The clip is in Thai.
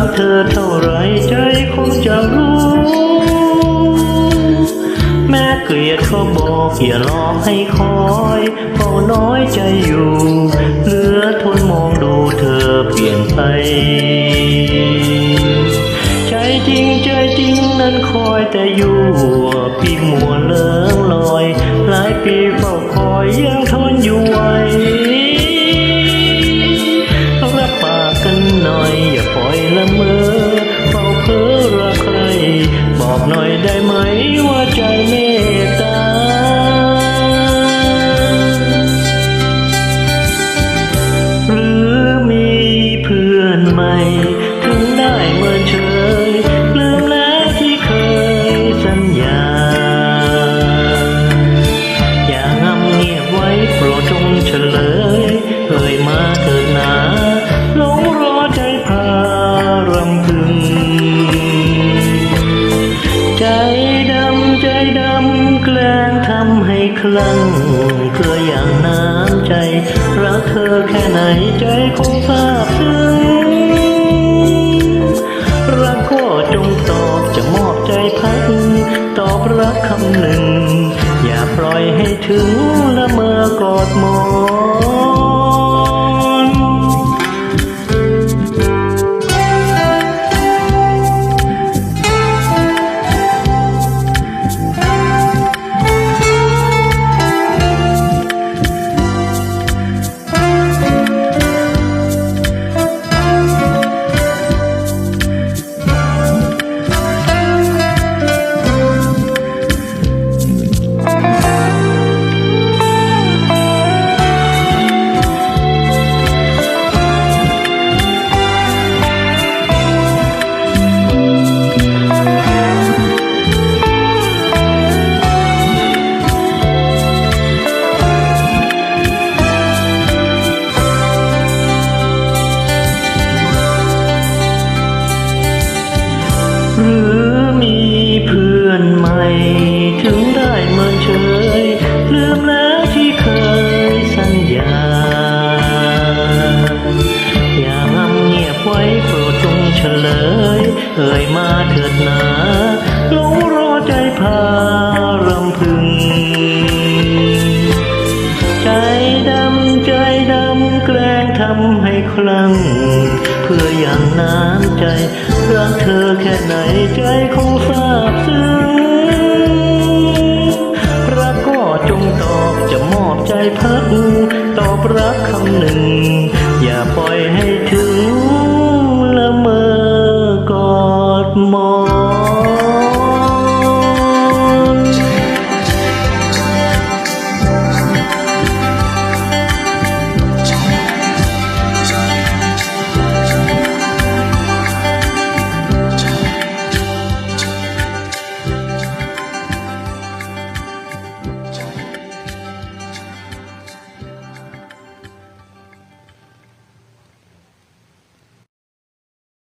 ักเธอเท่าไรใจคงจะรู้ แม่เกลียดเขาบอกอย่ารอให้คอยเฝ้าน้อยใจอยู่ เหลือทนมองดูเธอเปลี่ยนไป ใจจริงใจจริงนั้นคอยแต่อยู่ปีมัวเลิงลอย หลายปีเฝ้าคอยยังทน ได้ไหมว่าใจ แกล้งทำให้คลั่งเพื่ออย่างน้ำใจ รักเธอแค่ไหนใจคงทราบซึ้งรักก็จงตอบจะมอบใจพัก ตอบรักคำหนึ่ง อย่าปล่อยให้ถึงละเมอกอดมอง เลยเอ่ยมาเถิดหนาหลงรอใจพารำพึง ใจดำใจดำแกล้งทำให้คลั่ง เพื่ออย่างน้ำใจ รักเธอแค่ไหนใจคงทราบซึ้ง